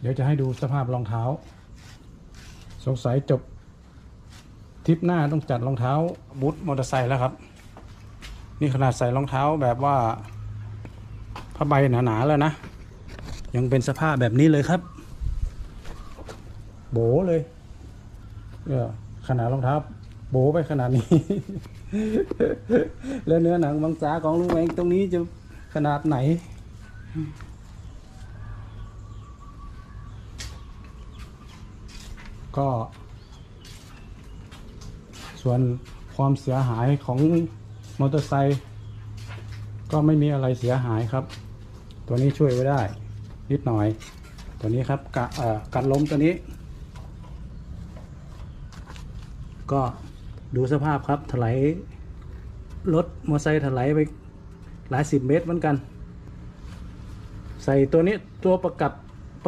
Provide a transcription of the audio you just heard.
เดี๋ยวจะให้ดูสภาพรองเท้า สงสัยจบทริปหน้าต้องจัดรองเท้าบูทมอเตอร์ไซค์แล้วครับ นี่ขนาดใส่รองเท้าแบบว่าผ้าใบหนาๆแล้วนะ ยังเป็นสภาพแบบนี้เลยครับ โบเลยเออขนาดรองเท้าโบไปขนาดนี้ แล้วเนื้อหนังบางสาของลุงแวงตรงนี้จะขนาดไหน ก็ ส่วนความเสียหายของมอเตอร์ไซค์ก็ไม่มีอะไรเสียหายครับ ตัวนี้ช่วยไว้ได้นิดหน่อย ตัวนี้ครับกะเอ่อกันล้มตัวนี้ ก็ดูสภาพครับถลายรถมอเตอร์ไซค์ถลายไปหลายสิบเมตรเหมือนกัน ใส่ตัวนี้ตัวประกับ